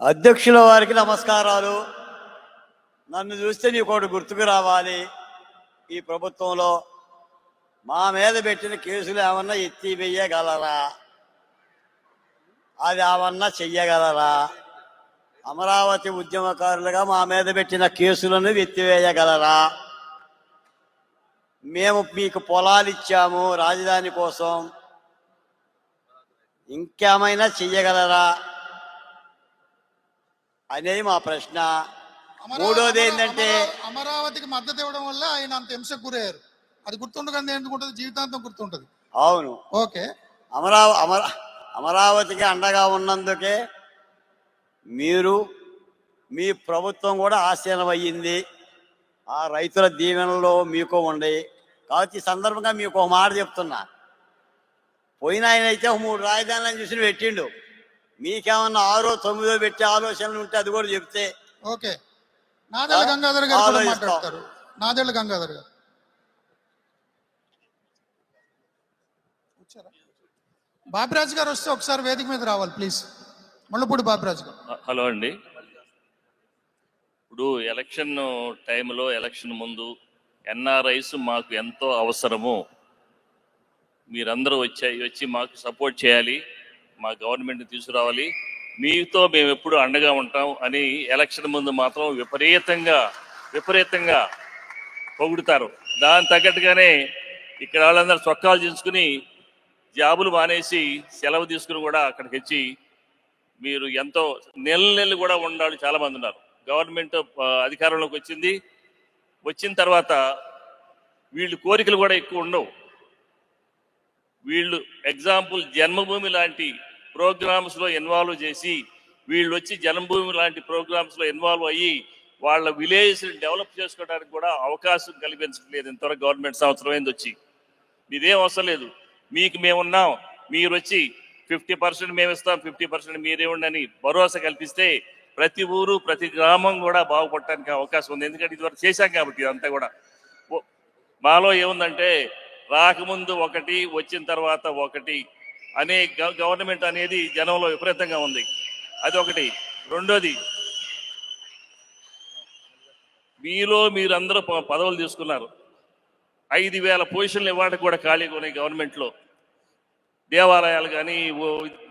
అధ్యక్షుల వారికి నమస్కారాలు. నన్ను చూస్తే నీకు ఒకటి గుర్తుకు రావాలి. ఈ ప్రభుత్వంలో మా మీద పెట్టిన కేసులు ఏమన్నా ఎత్తి వేయగలరా? అది ఏమన్నా చెయ్యగలరా? అమరావతి ఉద్యమకారులుగా మా మీద పెట్టిన కేసులను ఎత్తివేయగలరా మేము మీకు పొలాలు ఇచ్చాము రాజధాని కోసం. ఇంకేమైనా చెయ్యగలరా? అనేది మా ప్రశ్న. మూడోది ఏంటంటే అమరా- అమరావతికి మద్దతు ఇవ్వడం వల్ల ఆయన అంత హింసకు గురయ్యారు. అది గుర్తుండగా ఎందుకుంటుంది? జీవితాంతం గుర్తుంటది. అవును. ఓకే. అమరావ అమర అమరావతికి అండగా ఉన్నందుకే మీరు మీ ప్రభుత్వం కూడా ఆశీనం అయ్యింది ఆ రైతుల దీవెనలో మీకు ఉండి కాబట్టి ఈ సందర్భంగా మీకు ఒక మాట చెప్తున్నా. పోయిన ఆయన అయితే మూడు రాజధానులను చూసి పెట్టిండు. మీకేమన్నా ఆరో తొమ్మిదో పెట్టే ఆలోచనలు ఉంటే అది కూడా చెప్తే ఓకే. నాదెళ్ళ? గంగాధర్ గారు కూడా ఆలోచిస్తాం. మాట్లాడతారు. నాదెళ్ళ గంగాధర్ గారు. వచ్చారా? బాపిరాజు గారు వస్తే ఒకసారి వేదిక మీద రావాలి ప్లీజ్. ముళ్ళపూడి బాపిరాజు గారు. హ- హలో అండి. ఇప్పుడు ఎలక్షన్ టైంలో ఎలక్షన్ ముందు ఎన్ఆర్ఐస్ మాకు ఎంతో అవసరము. మీరందరూ వచ్చాయి వచ్చి మాకు సపోర్ట్ చేయాలి. మా గవర్నమెంట్ తీసుకురావాలి. మీతో మేము ఎప్పుడు అండగా ఉంటాం అని ఎలక్షన్ ముందు మాత్రం విపరీతంగా విపరీతంగా పొగుడుతారు. దాని తగ్గట్టుగానే ఇక్కడ వాళ్ళందరూ చొక్కాలు చేసుకుని జాబులు మానేసి సెలవు తీసుకుని కూడా అక్కడికి వచ్చి మీరు ఎంతో నెల నెలలు కూడా ఉండాలి చాలామంది ఉన్నారు. గవర్నమెంట్ అధికారంలోకి వచ్చింది. వచ్చిన తర్వాత వీళ్ళు కోరికలు కూడా ఎక్కువ ఉండవు. వీళ్ళు ఎగ్జాంపుల్ జన్మభూమి లాంటి ప్రోగ్రామ్స్లో ఇన్వాల్వ్ చేసి వీళ్ళు వచ్చి జన్మభూమి లాంటి ప్రోగ్రామ్స్లో ఇన్వాల్వ్ అయ్యి వాళ్ళ విలేజ్ని డెవలప్ చేసుకోవడానికి కూడా అవకాశం కల్పించట్లేదు. ఇంతవరకు గవర్నమెంట్ సంవత్సరం అయింది వచ్చి. మీదేం అవసరం లేదు. మీకు మేమున్నాం మీరు వచ్చి ఫిఫ్టీ పర్సెంట్ మేము ఇస్తాం ఫిఫ్టీ పర్సెంట్ మీరే ఉండని భరోసా కల్పిస్తే ప్రతి ఊరు ప్రతి గ్రామం కూడా బాగుపడటానికి అవకాశం ఉంది. ఎందుకంటే ఇదివరకు చేశాం కాబట్టి ఇదంతా కూడా. మాలో ఏముందంటే రాకముందు ఒకటి వచ్చిన తర్వాత ఒకటి అనే గవర్నమెంట్ అనేది జనంలో విపరీతంగా ఉంది. అది ఒకటి రెండోది మీలో మీరందరూ ప- పదవులు తీసుకున్నారు. ఐదు వేల పొజిషన్లు ఇవ్వడానికి కూడా ఖాళీగా ఉన్నాయి గవర్నమెంట్లో. దేవాలయాలు కానీ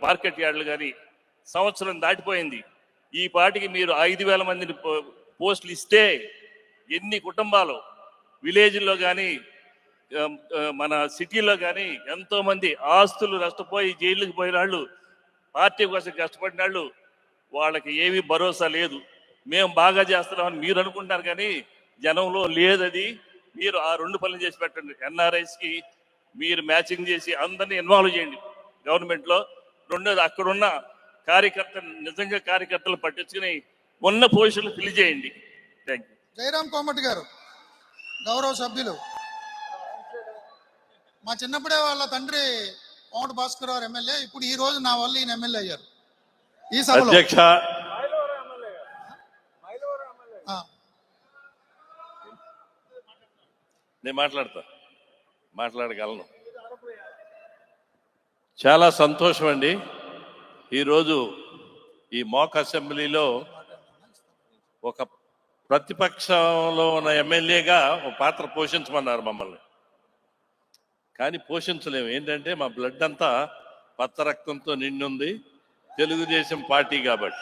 మార్కెట్ యార్డులు కానీ సంవత్సరం దాటిపోయింది. ఈ పాటికి మీరు ఐదు వేల మందిని పో- పోస్టులు ఇస్తే ఎన్ని కుటుంబాలు విలేజ్లో కానీ మన సిటీలో కానీ ఎంతోమంది ఆస్తులు నష్టపోయి జైలుకి పోయిన వాళ్ళు పార్టీ కోసం కష్టపడిన వాళ్ళు వాళ్ళకి ఏమీ భరోసా లేదు. మేము బాగా చేస్తున్నామని మీరు అనుకుంటారు కానీ జనంలో లేదది. మీరు ఆ రెండు పనులు చేసి పెట్టండి. ఎన్ఆర్ఐస్కి మీరు మ్యాచింగ్ చేసి అందరినీ ఇన్వాల్వ్ చేయండి గవర్నమెంట్లో. రెండోది అక్కడున్న కార్యకర్తలు నిజంగా కార్యకర్తలు పట్టించుకుని ఉన్న పొజిషన్లు ఫిల్ చేయండి. థ్యాంక్ యూ జయరామ్ కోమటి గారు గౌరవ సభ్యులు. మా చిన్నప్పుడే వాళ్ళ తండ్రి కోమటి భాస్కర్ రావు ఎమ్మెల్యే. ఇప్పుడు ఈ రోజు నా వల్ల ఈయన ఎమ్మెల్యే అయ్యారు. ఈ సభలో. అధ్యక్ష. నేను మాట్లాడతా. మాట్లాడగలను. చాలా సంతోషం అండి ఈరోజు ఈ మోక్ అసెంబ్లీలో ఒక ప్రతిపక్షంలో ఉన్న ఎమ్మెల్యేగా ఒక పాత్ర పోషించమన్నారు మమ్మల్ని. కానీ పోషించలేము. ఏంటంటే మా బ్లడ్ అంతా పచ్చ రక్తంతో నిండుంది. తెలుగుదేశం పార్టీ కాబట్టి.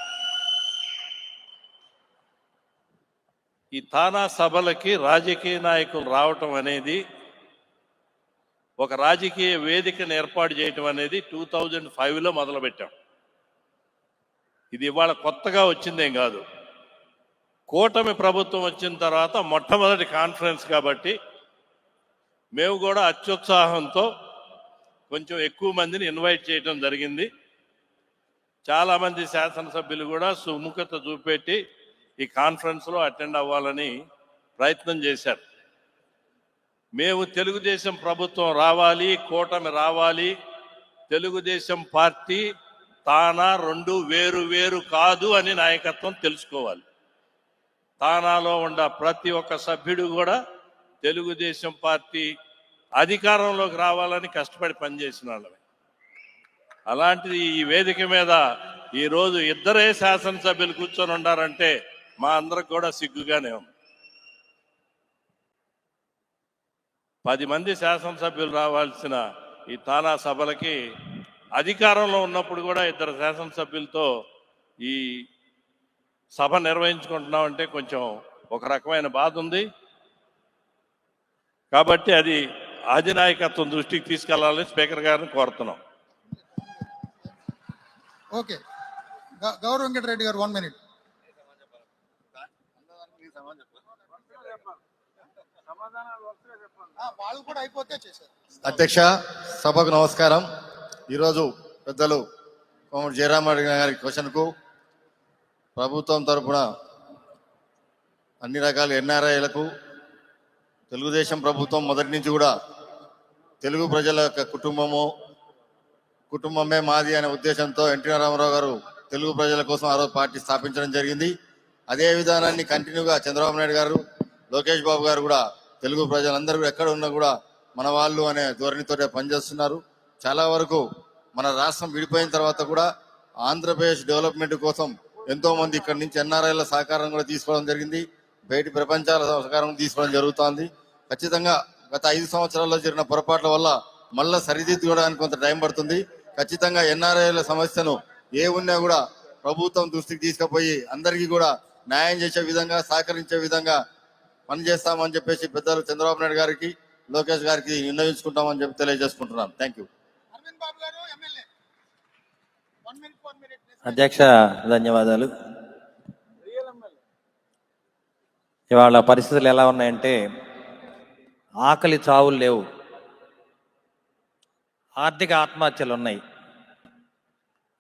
ఈ తానా సభలకి రాజకీయ నాయకులు రావటం అనేది ఒక రాజకీయ వేదికను ఏర్పాటు చేయటం అనేది టూ థౌజండ్ ఫైవ్లో మొదలుపెట్టాం. ఇది ఇవాళ కొత్తగా వచ్చిందేం కాదు. కూటమి ప్రభుత్వం వచ్చిన తర్వాత మొట్టమొదటి కాన్ఫరెన్స్ కాబట్టి మేము కూడా అత్యుత్సాహంతో కొంచెం ఎక్కువ మందిని ఇన్వైట్ చేయడం జరిగింది. చాలామంది శాసనసభ్యులు కూడా సుముఖత చూపెట్టి ఈ కాన్ఫరెన్స్లో అటెండ్ అవ్వాలని ప్రయత్నం చేశారు. మేము తెలుగుదేశం ప్రభుత్వం రావాలి కూటమి రావాలి తెలుగుదేశం పార్టీ తానా రెండు వేరు వేరు కాదు అని నాయకత్వం తెలుసుకోవాలి. తానాలో ఉన్న ప్రతి ఒక్క సభ్యుడు కూడా తెలుగుదేశం పార్టీ అధికారంలోకి రావాలని కష్టపడి పనిచేసిన వాళ్ళమే. అలాంటిది ఈ వేదిక మీద ఈ రోజు ఇద్దరే శాసనసభ్యులు కూర్చొని ఉన్నారంటే మా అందరికి కూడా సిగ్గుగానే ఉంది. పది మంది శాసనసభ్యులు రావాల్సిన ఈ తానా సభలకి అధికారంలో ఉన్నప్పుడు కూడా ఇద్దరు శాసనసభ్యులతో ఈ సభ నిర్వహించుకుంటున్నామంటే కొంచెం ఒక రకమైన బాధ ఉంది. కాబట్టి అది అధినాయకత్వం దృష్టికి తీసుకెళ్ళాలని స్పీకర్ గారిని కోరుతున్నాం. ఓకే. గ- గౌరవ్ వెంకటరెడ్డి గారు వన్ మినిట్. వాళ్ళు కూడా అయిపోతే చేశారు. అధ్యక్ష సభకు నమస్కారం. ఈరోజు పెద్దలు కోమటి జయరామరెడ్డి గారి క్వశ్చన్కు ప్రభుత్వం తరపున అన్ని రకాల ఎన్ఆర్ఐలకు తెలుగుదేశం ప్రభుత్వం మొదటి నుంచి కూడా తెలుగు ప్రజల యొక్క కుటుంబము కుటుంబమే మాది అనే ఉద్దేశంతో ఎన్టీ రామారావు గారు తెలుగు ప్రజల కోసం ఆ రోజు పార్టీ స్థాపించడం జరిగింది. అదే విధానాన్ని కంటిన్యూగా చంద్రబాబు నాయుడు గారు లోకేష్ బాబు గారు కూడా తెలుగు ప్రజలందరూ ఎక్కడ ఉన్నా కూడా మన వాళ్ళు అనే ధోరణితో పనిచేస్తున్నారు. చాలా వరకు మన రాష్ట్రం విడిపోయిన తర్వాత కూడా ఆంధ్రప్రదేశ్ డెవలప్మెంట్ కోసం ఎంతో మంది ఇక్కడ నుంచి ఎన్ఆర్ఐల సహకారం కూడా తీసుకోవడం జరిగింది. బయటి ప్రపంచాల సహకారం తీసుకోవడం జరుగుతోంది. ఖచ్చితంగా గత ఐదు సంవత్సరాల్లో జరిగిన పొరపాట్ల వల్ల మళ్ళా సరిదిద్దుకోవడానికి కొంత టైం పడుతుంది. ఖచ్చితంగా ఎన్ఆర్ఐల సమస్యను ఏ ఉన్నా కూడా ప్రభుత్వం దృష్టికి తీసుకుపోయి అందరికీ కూడా న్యాయం చేసే విధంగా సహకరించే విధంగా పనిచేస్తామని చెప్పేసి పెద్దలు చంద్రబాబు నాయుడు గారికి లోకేష్ గారికి నిర్ణయించుకుంటామని చెప్పి తెలియజేసుకుంటున్నాను థ్యాంక్ యూ అధ్యక్ష ధన్యవాదాలు. ఇవాళ పరిస్థితులు ఎలా ఉన్నాయంటే ఆకలి చావులు లేవు. ఆర్థిక ఆత్మహత్యలు ఉన్నాయి.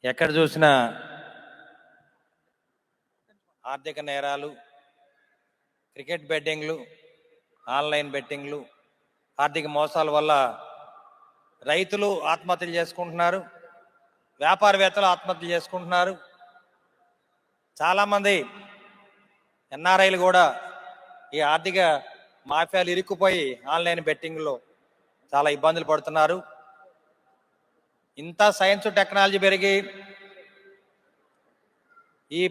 ఎక్కడ చూసినా ఆర్థిక నేరాలు క్రికెట్ బెట్టింగ్లు ఆన్లైన్ బెట్టింగ్లు ఆర్థిక మోసాల వల్ల రైతులు ఆత్మహత్యలు చేసుకుంటున్నారు వ్యాపారవేత్తలు ఆత్మహత్యలు చేసుకుంటున్నారు. చాలామంది ఎన్ఆర్ఐలు కూడా ఈ ఆర్థిక మాఫియాలు ఇరుక్కుపోయి ఆన్లైన్ బెట్టింగ్లో చాలా ఇబ్బందులు పడుతున్నారు. ఇంత సైన్స్ టెక్నాలజీ పెరిగి ఈ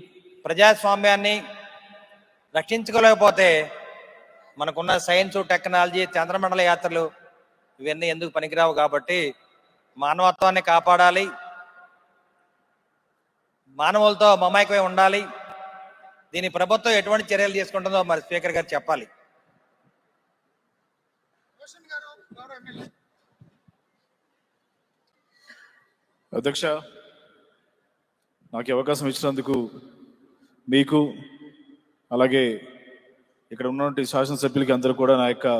ప్రజాస్వామ్యాన్ని రక్షించుకోలేకపోతే మనకున్న సైన్స్ టెక్నాలజీ చంద్రమండల యాత్రలు ఇవన్నీ ఎందుకు పనికిరావు కాబట్టి మానవత్వాన్ని కాపాడాలి. మానవులతో మమాయకమై ఉండాలి. దీని ప్రభుత్వం ఎటువంటి చర్యలు తీసుకుంటుందో మరి స్పీకర్ గారు చెప్పాలి రోషన్ గారు గౌరవ్ ఎమ్మెల్యే అధ్యక్ష నాకు అవకాశం ఇచ్చినందుకు మీకు అలాగే ఇక్కడ ఉన్నటువంటి శాసనసభ్యులకి అందరూ కూడా నా యొక్క